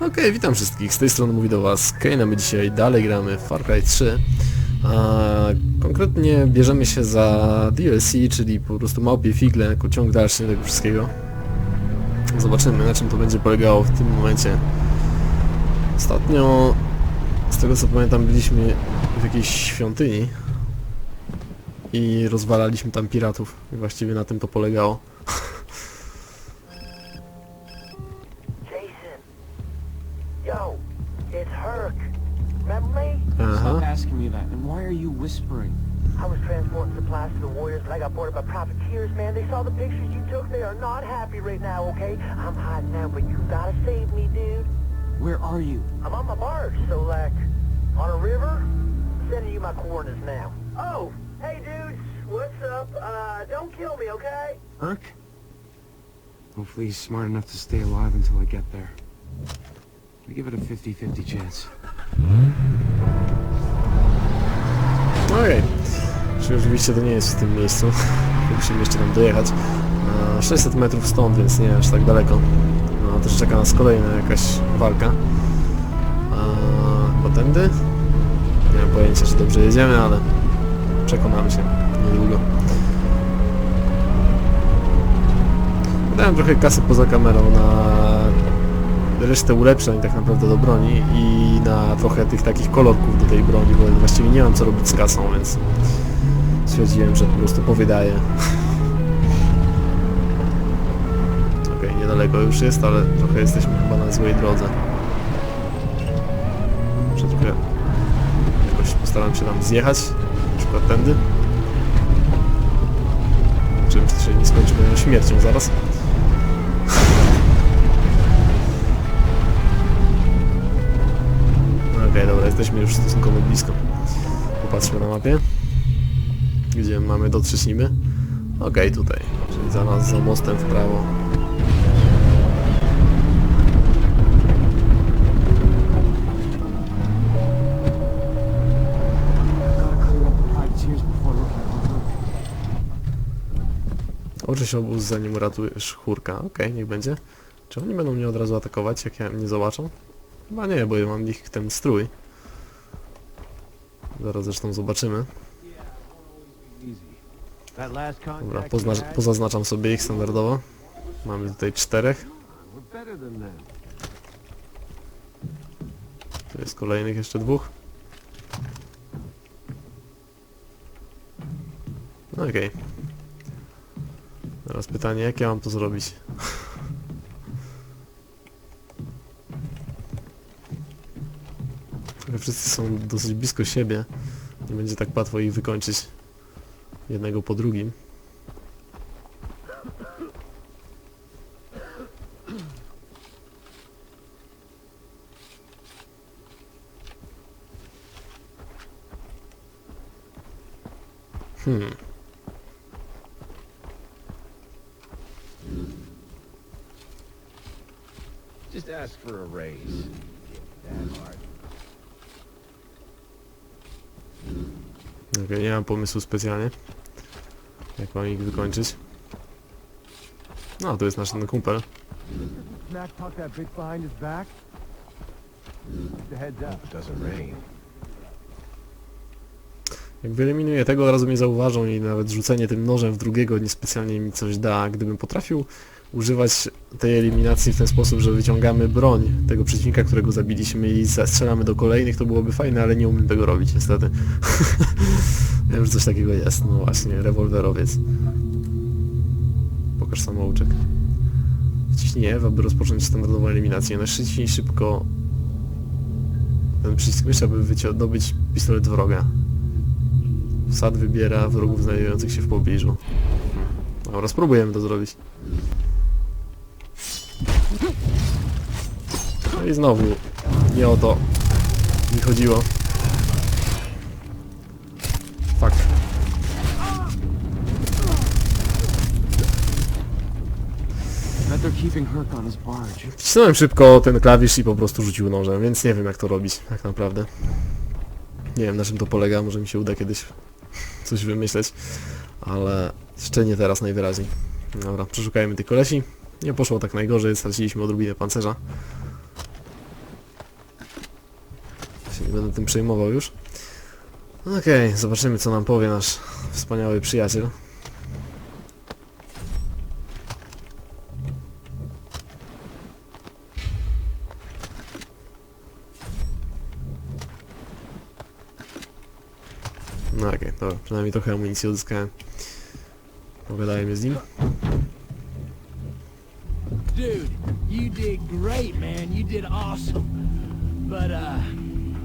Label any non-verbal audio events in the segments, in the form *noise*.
Okej, witam wszystkich, z tej strony mówi do was Kane, my dzisiaj dalej gramy w Far Cry 3 a konkretnie bierzemy się za DLC, czyli po prostu małpie figle jako ciąg dalszy tego wszystkiego. Zobaczymy na czym to będzie polegało w tym momencie. Ostatnio z tego co pamiętam byliśmy w jakiejś świątyni i rozwalaliśmy tam piratów. I właściwie na tym to polegało *laughs* you whispering? I was transporting supplies to the Warriors, but I got boarded by profiteers, man. They saw the pictures you took. They are not happy right now, okay? I'm hiding now, but you gotta save me, dude. Where are you? I'm on my barge, so like, on a river. Sending you my coordinates now. Oh, hey, dudes. What's up? Uh, don't kill me, okay? Herc? Hopefully he's smart enough to stay alive until I get there. I give it a 50-50 chance. Okej. Czyli oczywiście to nie jest w tym miejscu. *laughs* Musimy jeszcze tam dojechać. E, 600 metrów stąd, więc nie aż tak daleko. No, też czeka nas kolejna jakaś walka. E, Chyba tędy? Nie mam pojęcia, czy dobrze jedziemy, ale przekonamy się niedługo. Wydałem trochę kasy poza kamerą na resztę ulepszeń tak naprawdę do broni i na trochę tych takich kolorków do tej broni, bo właściwie nie mam co robić z kasą, więc stwierdziłem, że po prostu powydaję. *laughs* Okej, niedaleko już jest, ale trochę jesteśmy chyba na złej drodze. Może trochę jakoś postaram się tam zjechać, na przykład tędy. Zobaczymy, czy to się nie skończy moją śmiercią zaraz. Jesteśmy już stosunkowo blisko. Popatrzmy na mapie. Gdzie mamy dotrzeć niby? Okej, tutaj. Czyli za nas, za mostem w prawo. Gotta clear up the privateers before looking for Herc. Oczy się obóz zanim uratujesz chórka. Okej, niech będzie. Czy oni będą mnie od razu atakować, jak ja mnie zobaczą? Chyba nie, bo ja mam ich ten strój. Zaraz zresztą zobaczymy. Dobra, pozna pozaznaczam sobie ich standardowo. Mamy tutaj czterech. Tu jest kolejnych jeszcze dwóch. No okej. Teraz pytanie, jak ja mam to zrobić? Trochę wszyscy są dosyć blisko siebie. Nie będzie tak łatwo ich wykończyć jednego po drugim. Hmm. Just ask for a raise. That hard. Okej, nie mam pomysłu specjalnie. Jak mam ich wykończyć. No, to jest nasz ten kumpel. Smack talk that bitch behind his back? Just a heads up. It doesn't rain. Jak wyeliminuję tego, od razu mnie zauważą i nawet rzucenie tym nożem w drugiego niespecjalnie mi coś da. Gdybym potrafił używać tej eliminacji w ten sposób, że wyciągamy broń tego przeciwnika, którego zabiliśmy i strzelamy do kolejnych, to byłoby fajne, ale nie umiem tego robić niestety. *laughs* Wiem, że coś takiego jest. No właśnie, rewolwerowiec. Pokaż samouczek. Wciśnij F, aby rozpocząć standardową eliminację. Naciśnij szybko ten przycisk myszy, aby wydobyć pistolet wroga. Sad wybiera wrogów znajdujących się w pobliżu. Dobra, spróbujemy to zrobić. No i znowu nie o to mi chodziło. Fuck. Wcisnąłem szybko ten klawisz i po prostu rzucił nożem, więc nie wiem jak to robić tak naprawdę. Nie wiem na czym to polega, może mi się uda kiedyś coś wymyśleć, ale jeszcze nie teraz najwyraźniej. Dobra, przeszukajmy tych kolesi. Nie poszło tak najgorzej, straciliśmy odrobinę pancerza. Się nie będę tym przejmował już. Okej, zobaczymy co nam powie nasz wspaniały przyjaciel. No okej, dobra, przynajmniej trochę amunicji uzyskałem. Pogadajmy z nim. Dude, you did great, man. You did awesome. But, uh,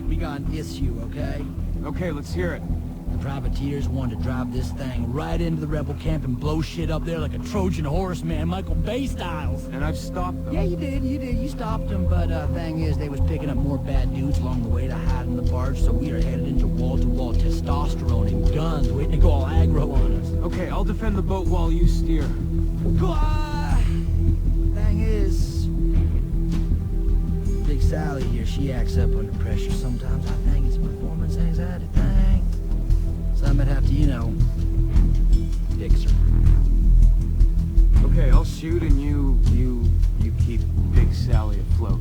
we got an issue, okay? Okay, let's hear it. The privateers wanted to drive this thing right into the rebel camp and blow shit up there like a Trojan horse, man, Michael Bay styles. And I've stopped them. Yeah, you did, you did. You stopped them, but, uh, thing is, they was picking up more bad dudes along the way to hide in the barge, so we are headed into wall-to-wall testosterone and guns waiting to go all aggro on us. Okay, I'll defend the boat while you steer. Uh, she acts up under pressure sometimes. I think it's a performance anxiety thing. So I might have to, you know, fix her. Okay, I'll shoot and you, you, you keep Big Sally afloat.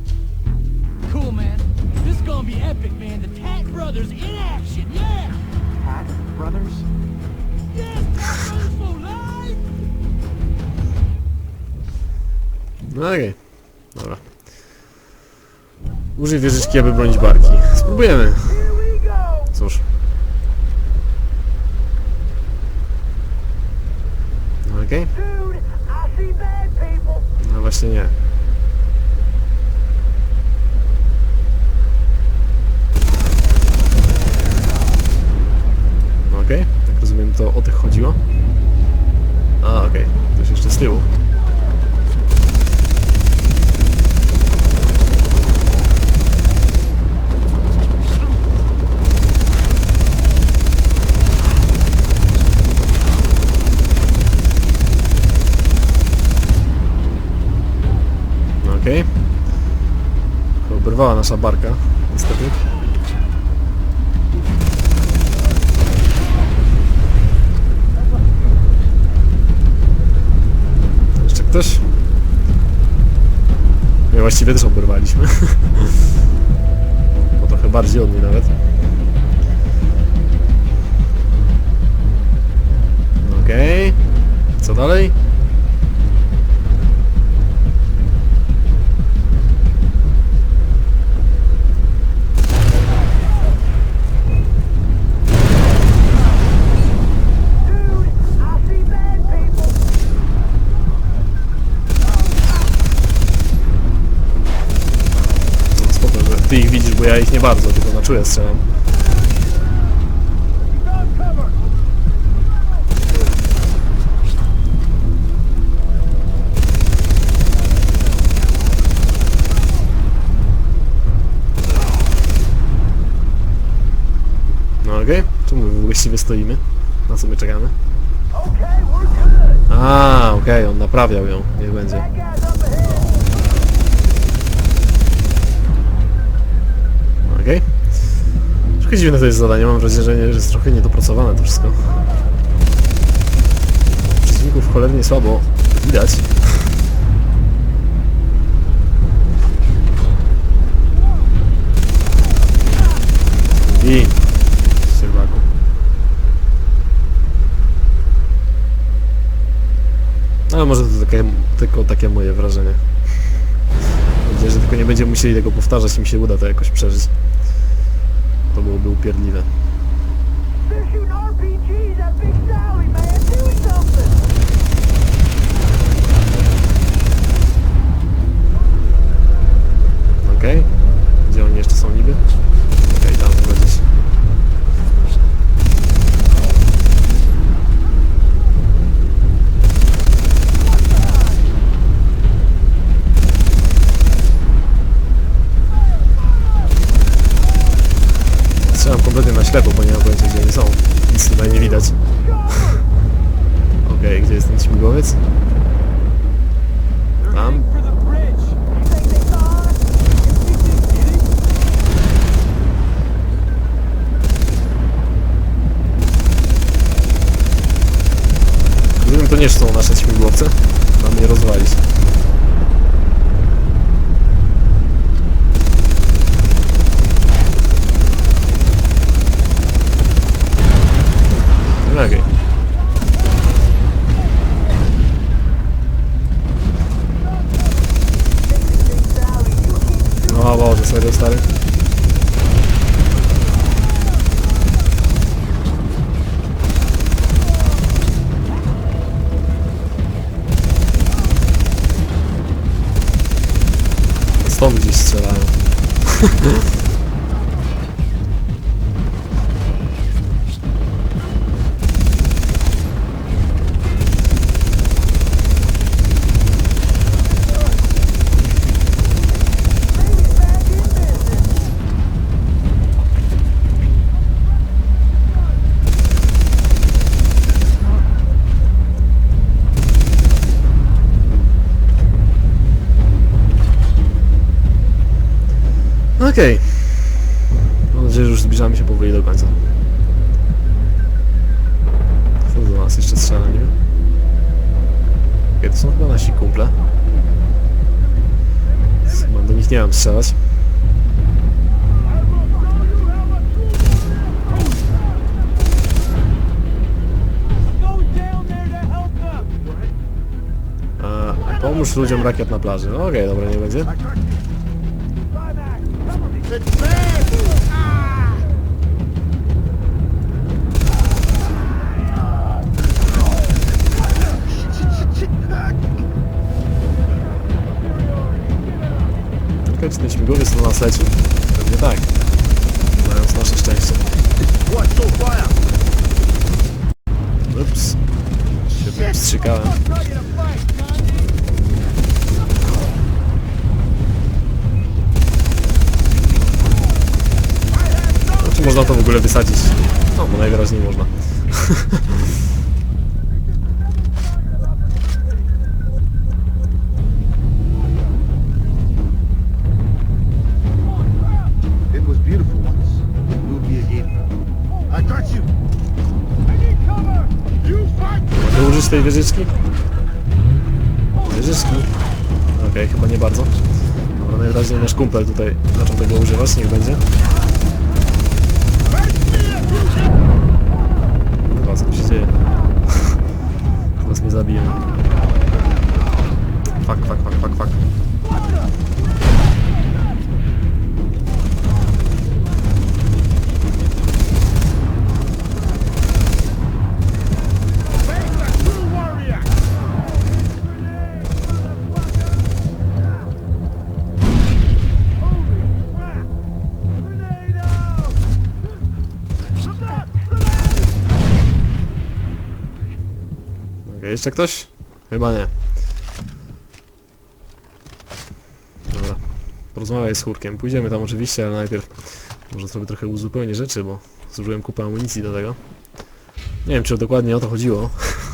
Cool, man. This is gonna be epic, man. The Tat Brothers in action, yeah! Pat Brothers? Yes, Tat Brothers for life! No okej, dobra. Użyj wieżyczki, aby bronić barki. Spróbujemy. Cóż. Okej, people! no właśnie nie. Okej, tak rozumiem to o tych chodziło. A okej, ktoś jeszcze z tyłu. No Okej. Okay. Oberwała nasza barka, niestety. Jeszcze ktoś? My właściwie też oberwaliśmy. *laughs* Bo trochę bardziej od niej nawet. Okej. Co dalej? Dude, I see bad people! No, Spoko, że ty ich widzisz, bo ja ich nie bardzo, tylko na czuję strzelam. No okej, czemu my właściwie stoimy? Na co my czekamy? Okay! A, okej, on naprawiał ją, niech będzie. That guy's up ahead! Okej. Trochę dziwne to jest zadanie, mam wrażenie, że jest trochę niedopracowane to wszystko. Przeciwników cholernie słabo widać. I... Sierwaku. Ale może to takie, tylko takie moje wrażenie. Mam nadzieję, że tylko nie będziemy musieli tego powtarzać i mi się uda to jakoś przeżyć. To byłoby upierdliwe. They're shooting RPGs at Big Sally, man! Do something! Okej. Gdzie oni jeszcze są niby? Strzelam kompletnie na ślepo, bo nie mam pojęcia gdzie oni są. Nic tutaj nie widać. O Boże, serio stary. Stąd gdzieś strzelają. *laughs* Okej. Mam nadzieję, że już zbliżamy się powoli do końca. Co do nas jeszcze strzela, nie to są chyba nasi kumple. Chyba do nich nie mam strzelać. Pomóż ludziom rakiet na plaży. Okej, dobra, nie będzie. Czekaj, czy ten śmigłowiec na nas leci? Pewnie tak. Mając nasze szczęście. Ups. Się wstrzykałem. No, czy można to w ogóle wysadzić? No, bo najwyraźniej można. Użyć tej wieżyczki? Wieżyczki? Okej, chyba nie bardzo. Dobra, najwyraźniej nasz kumpel tutaj zaczął tego używać, niech będzie. Dzieje? Teraz mnie zabiję. Fuck, fuck, fuck, fuck, fuck. Jeszcze ktoś? Chyba nie. Dobra. Porozmawiaj z Hurkiem. Pójdziemy tam oczywiście, ale najpierw może sobie trochę uzupełnię rzeczy, bo zużyłem kupę amunicji do tego. Nie wiem, czy dokładnie o to chodziło.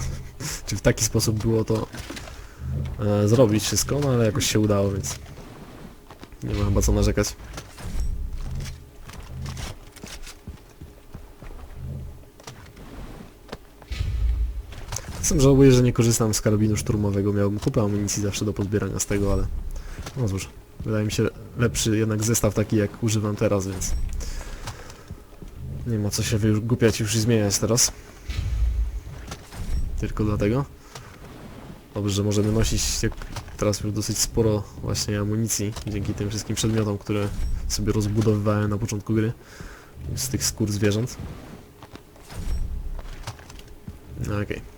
*laughs* czy w taki sposób było to e, zrobić wszystko, no ale jakoś się udało, więc nie ma chyba co narzekać. Czasem żałuję, że nie korzystam z karabinu szturmowego. Miałbym kupę amunicji zawsze do pozbierania z tego, ale no cóż, wydaje mi się lepszy jednak zestaw taki jak używam teraz, więc nie ma co się wygłupiać już i zmieniać teraz. Tylko dlatego. Dobrze, że możemy nosić jak teraz już dosyć sporo właśnie amunicji dzięki tym wszystkim przedmiotom, które sobie rozbudowywałem na początku gry z tych skór zwierząt. No, Okej.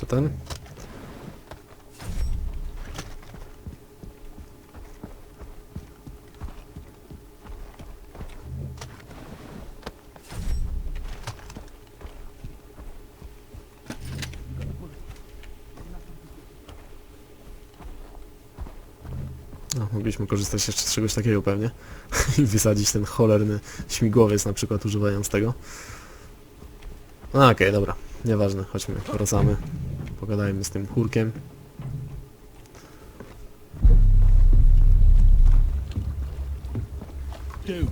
Jeszcze ten. No, mogliśmy korzystać jeszcze z czegoś takiego pewnie *laughs* i wysadzić ten cholerny śmigłowiec na przykład używając tego. No okej, dobra, nieważne, chodźmy, wracamy, pogadajmy z tym chórkiem. Dude,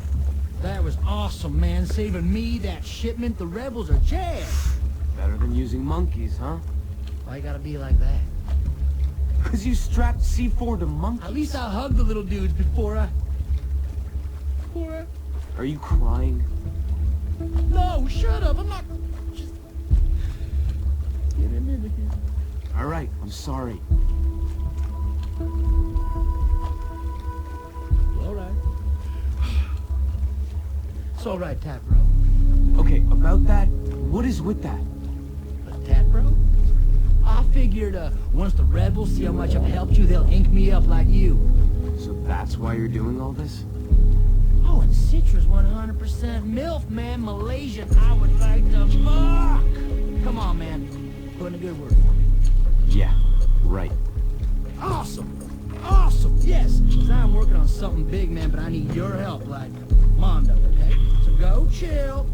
that was awesome, man. Saving me, that shipment. The rebels are jazzed. Better than using monkeys, huh? Why you gotta be like that? Because you strapped C4 to monkeys. At least I hugged the little dudes before I... Before I... Are you crying? No, shut up. I'm not... All right, I'm sorry. Alright. It's alright, Tat Bro. Okay, about that, what is with that? But Tat Bro? I figured, uh, once the rebels see how much I've helped you, they'll ink me up like you. So that's why you're doing all this? Oh, and Citra's 100% MILF, man. Malaysian, I would like to fuck! Come on, man. Put in a good word for me. Yeah, right. Awesome! Awesome! Yes! Cause I'm working on something big, man, but I need your help, like Mondo, okay? So go chill,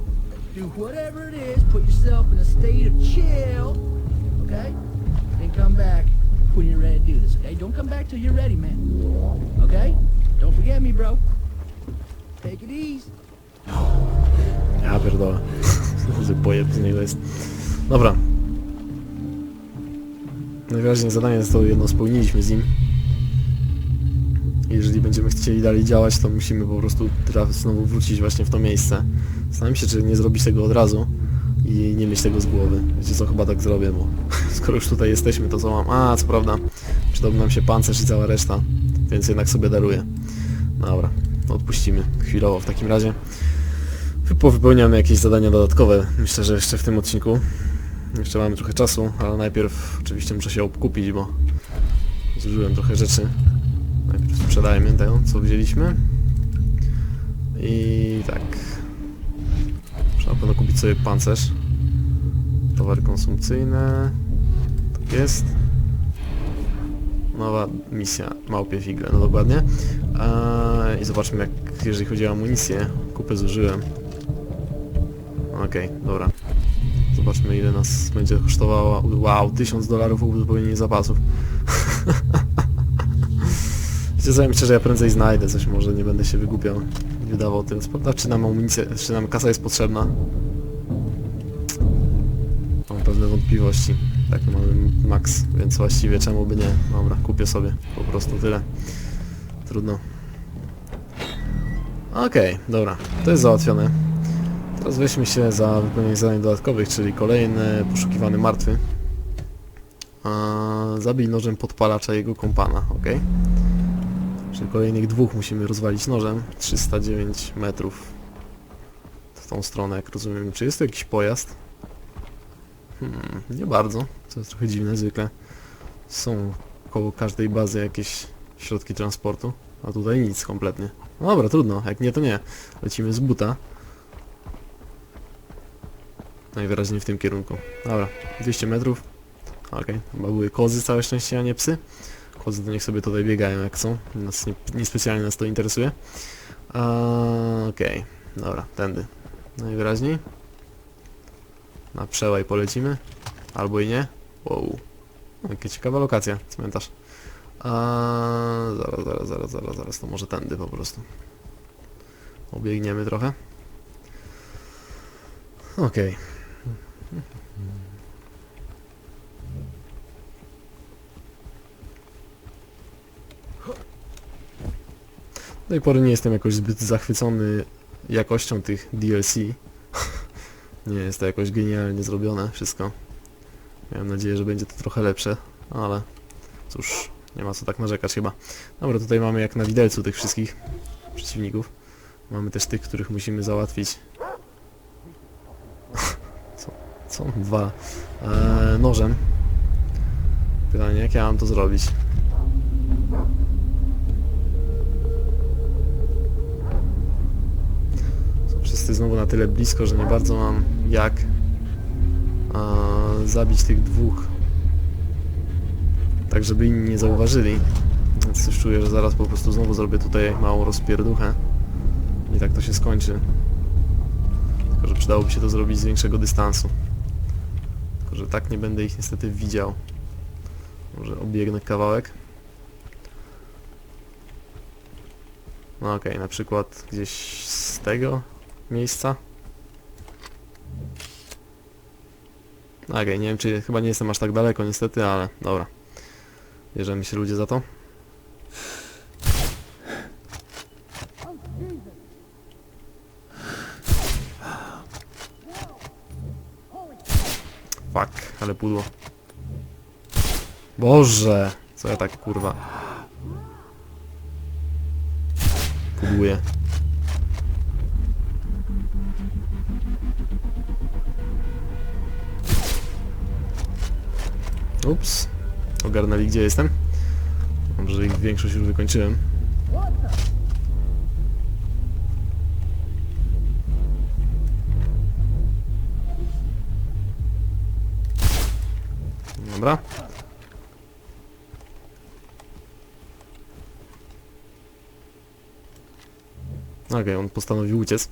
do whatever it is, put yourself in a state of chill, okay? Then come back when you're ready to do this, okay? Don't come back till you're ready, man. Okay? Don't forget me, bro. Take it easy. Ja pierdolę. Że pojeb z niego jest. Dobra. Najwyraźniej zadanie to jedno spełniliśmy z nim. Jeżeli będziemy chcieli dalej działać, to musimy po prostu teraz znowu wrócić właśnie w to miejsce. Zastanawiam się, czy nie zrobić tego od razu i nie mieć tego z głowy. Wiecie co, chyba tak zrobię, bo *laughs* skoro już tutaj jesteśmy, to co mam? A, co prawda, przydałby nam się pancerz i cała reszta, więc jednak sobie daruję. Dobra, odpuścimy chwilowo w takim razie. Wy- Powypełniamy jakieś zadania dodatkowe, myślę, że jeszcze w tym odcinku. Jeszcze mamy trochę czasu, ale najpierw oczywiście muszę się obkupić, bo zużyłem trochę rzeczy. Najpierw sprzedajmy tego, co wzięliśmy. I tak. Na pewno kupić sobie pancerz. Towary konsumpcyjne. Tak jest. Nowa misja, małpie figle, no dokładnie. Eee, I zobaczmy jak, jeżeli chodzi o amunicję, kupę zużyłem. Okej, dobra. Zobaczmy ile nas będzie kosztowało. Wow, 1000 dolarów uzupełnienie zapasów. *laughs* Ja myślę, że ja prędzej znajdę coś, może nie będę się wygłupiał i wydawał tym. Sprawdza, czy nam amunicję, czy nam kasa jest potrzebna. Mam pewne wątpliwości. Tak, mamy max, więc właściwie czemu by nie. Dobra, kupię sobie, po prostu tyle. Trudno. Okej, dobra, to jest załatwione. Teraz weźmy się za wypełnienie zadań dodatkowych, czyli kolejny poszukiwany martwy. A, zabij nożem podpalacza jego kompana, ok? Czyli kolejnych dwóch musimy rozwalić nożem. 309 metrów w tą stronę, jak rozumiem. Czy jest to jakiś pojazd? Hmm, nie bardzo. To jest trochę dziwne, zwykle są koło każdej bazy jakieś środki transportu, a tutaj nic kompletnie. No dobra, trudno, jak nie to nie. Lecimy z buta. Najwyraźniej w tym kierunku. Dobra, 200 metrów. Okej, chyba były kozy całe szczęście, a nie psy. Kozy to niech sobie tutaj biegają jak są. Nas nie, niespecjalnie nas to interesuje. Okej, dobra, tędy. Najwyraźniej. Na przełaj polecimy. Albo i nie. Wow. Jaka ciekawa lokacja, cmentarz. A, zaraz, zaraz, zaraz, zaraz, zaraz, to może tędy po prostu. Obiegniemy trochę. Okej. Do tej pory nie jestem jakoś zbyt zachwycony jakością tych DLC. *laughs* nie jest to jakoś genialnie zrobione wszystko. Miałem nadzieję, że będzie to trochę lepsze, ale cóż, nie ma co tak narzekać chyba. Dobra, tutaj mamy jak na widelcu tych wszystkich przeciwników. Mamy też tych, których musimy załatwić. Co? Dwa. Eee, nożem. Pytanie, jak ja mam to zrobić? Są wszyscy znowu na tyle blisko, że nie bardzo mam jak eee, zabić tych dwóch. Tak, żeby inni nie zauważyli. Więc coś czuję, że zaraz po prostu znowu zrobię tutaj małą rozpierduchę. I tak to się skończy. Tylko, że przydałoby się to zrobić z większego dystansu. Tylko, że tak nie będę ich niestety widział. Może obiegnę kawałek. No okej, na przykład gdzieś z tego miejsca. Okej, nie wiem czy, chyba nie jestem aż tak daleko niestety, ale dobra. Bierzemy się ludzie za to. Fuck, ale pudło. Boże, co ja tak kurwa. Pudłuję. Ups. Ogarnęli gdzie jestem. Dobrze, ich większość już wykończyłem. Dobra. Okej, on postanowił uciec.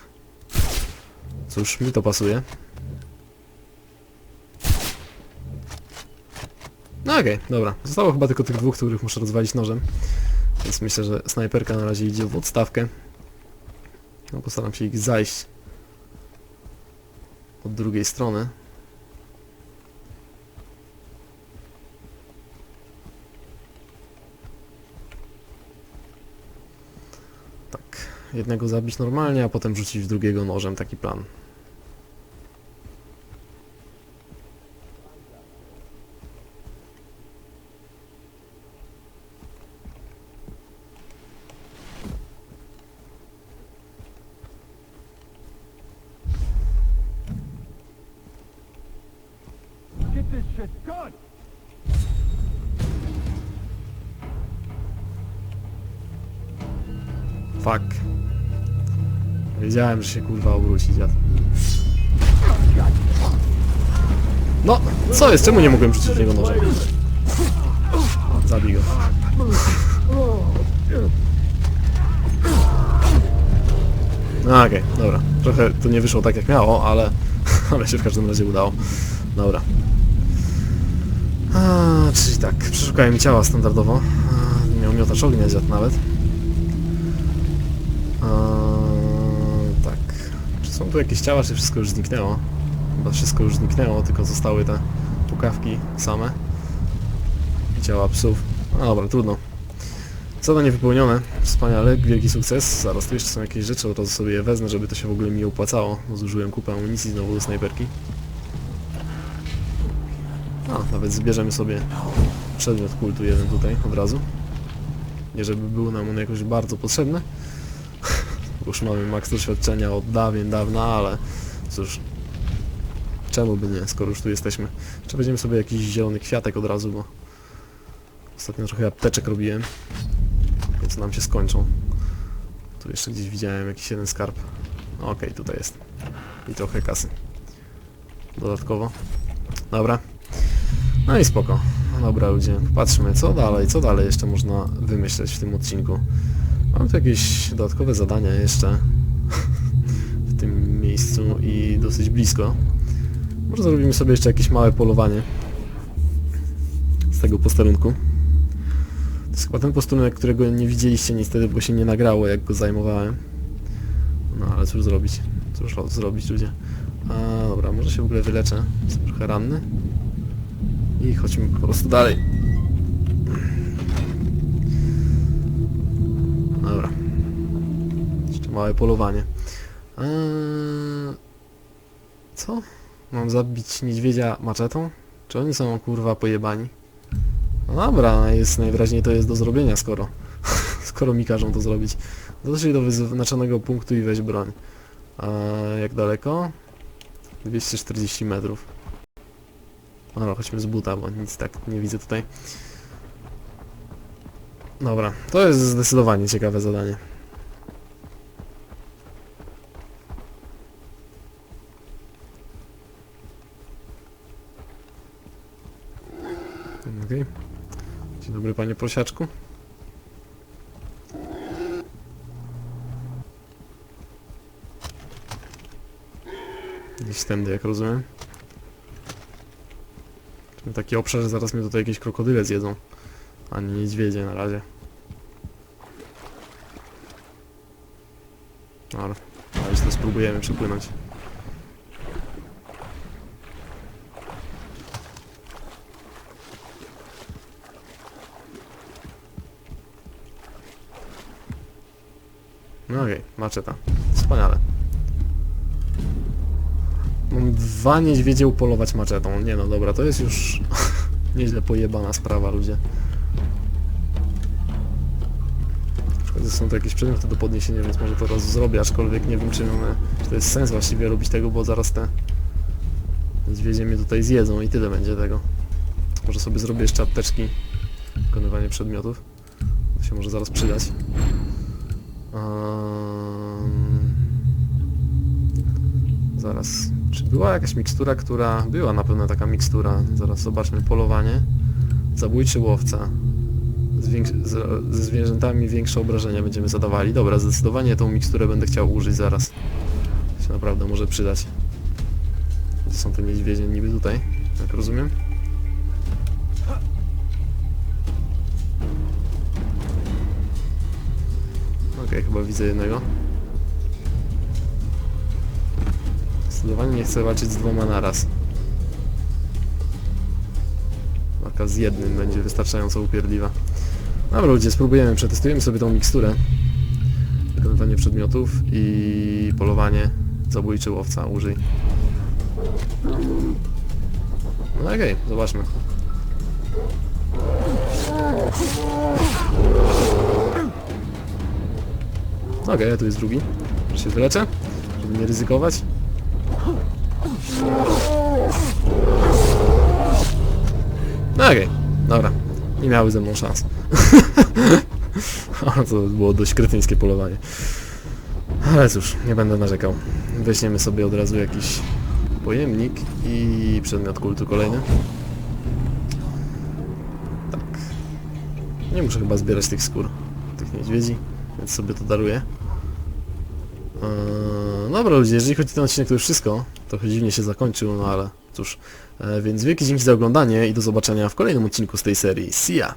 *laughs* Cóż, mi to pasuje. No okej, dobra. Zostało chyba tylko tych dwóch, których muszę rozwalić nożem. Więc myślę, że snajperka na razie idzie w odstawkę. No postaram się ich zajść od drugiej strony. Tak, jednego zabić normalnie, a potem rzucić w drugiego nożem, taki plan. Wiedziałem, że się kurwa obróci dziad. No, co jest? Czemu nie mogłem rzucić niego nożem? Zabij go. No okej, dobra. Trochę to nie wyszło tak jak miało, ale, *laughs* ale się w każdym razie udało. Dobra. A, czyli tak, przeszukałem ciała standardowo. A, miał miotacz ognia dziad nawet. Czy są tu jakieś ciała, czy wszystko już zniknęło? Chyba wszystko już zniknęło, tylko zostały te pukawki same. Ciała psów. No dobra, trudno. Zadanie wypełnione. Wspaniale, wielki sukces. Zaraz tu jeszcze są jakieś rzeczy, od razu sobie je wezmę, żeby to się w ogóle mi opłacało. Bo zużyłem kupę amunicji znowu do snajperki. A, nawet zbierzemy sobie przedmiot kultu jeden tutaj od razu. Nie żeby był nam on jakoś bardzo potrzebny. Już mamy maks doświadczenia od dawien dawna, ale cóż. Czemu by nie, skoro już tu jesteśmy. Czy weźmiemy sobie jakiś zielony kwiatek od razu, bo ostatnio trochę apteczek robiłem, więc nam się skończą. Tu jeszcze gdzieś widziałem jakiś jeden skarb. Okej, tutaj jest. I trochę kasy. Dodatkowo. Dobra. No i spoko. No dobra ludzie, patrzmy co dalej, co dalej jeszcze można wymyśleć w tym odcinku. Mam tu jakieś dodatkowe zadania jeszcze *laughs* w tym miejscu i dosyć blisko. Może zrobimy sobie jeszcze jakieś małe polowanie z tego posterunku. To jest chyba ten posterunek, którego nie widzieliście niestety, bo się nie nagrało jak go zajmowałem. No ale cóż zrobić? Cóż zrobić ludzie? A dobra, może się w ogóle wyleczę. Jestem trochę ranny. I chodźmy po prostu dalej. Małe polowanie. Eee... Co? Mam zabić niedźwiedzia maczetą? Czy oni są kurwa pojebani? No dobra, jest najwyraźniej to jest do zrobienia, skoro *laughs* skoro mi każą to zrobić. Dotrzyj do wyznaczonego punktu i weź broń. A jak daleko? 240 metrów. Dobra, chodźmy z buta, bo nic tak nie widzę tutaj. Dobra, to jest zdecydowanie ciekawe zadanie. Okej. Dzień dobry panie prosiaczku. Gdzieś tędy, jak rozumiem. Ten taki obszar, że zaraz mnie tutaj jakieś krokodyle zjedzą. A nie niedźwiedzie na razie. Dobra, ale to spróbujemy przepłynąć. No okej, maczeta. Wspaniale. Mam dwa niedźwiedzie upolować maczetą. Nie no, dobra, to jest już *laughs* nieźle pojebana sprawa, ludzie. Są to jakieś przedmioty do podniesienia, więc może to raz zrobię, aczkolwiek nie wiem czy, one, czy to jest sens właściwie robić tego, bo zaraz te niedźwiedzie mnie tutaj zjedzą i tyle będzie tego. Może sobie zrobię jeszcze apteczki, wykonywanie przedmiotów. To się może zaraz przydać. Była jakaś mikstura, która... Była na pewno taka mikstura. Zaraz zobaczmy. Polowanie. Zabójczy łowca. Z, ze zwierzętami większe obrażenia będziemy zadawali. Dobra, zdecydowanie tą miksturę będę chciał użyć zaraz. To się naprawdę może przydać. Gdzie są te niedźwiedzie niby tutaj, jak rozumiem. Okej, chyba widzę jednego. Zdecydowanie nie chcę walczyć z dwoma naraz. Walka z jednym będzie wystarczająco upierdliwa. Dobra ludzie, spróbujemy, przetestujemy sobie tą miksturę. Wykonywanie przedmiotów i polowanie zabójczy łowca, użyj. No okej, zobaczmy. Okej, tu jest drugi. Już się wyleczę, żeby nie ryzykować. No okej, dobra. Nie miały ze mną szans. Ale *laughs* to było dość kretyńskie polowanie. Ale cóż, nie będę narzekał. Weźmiemy sobie od razu jakiś pojemnik i przedmiot kultu kolejny. Tak. Nie muszę chyba zbierać tych skór, tych niedźwiedzi, więc sobie to daruję. Eee, dobra ludzie, jeżeli chodzi o ten odcinek to już wszystko. Trochę dziwnie się zakończył, no ale cóż. E, więc wielkie dzięki za oglądanie i do zobaczenia w kolejnym odcinku z tej serii. See ya!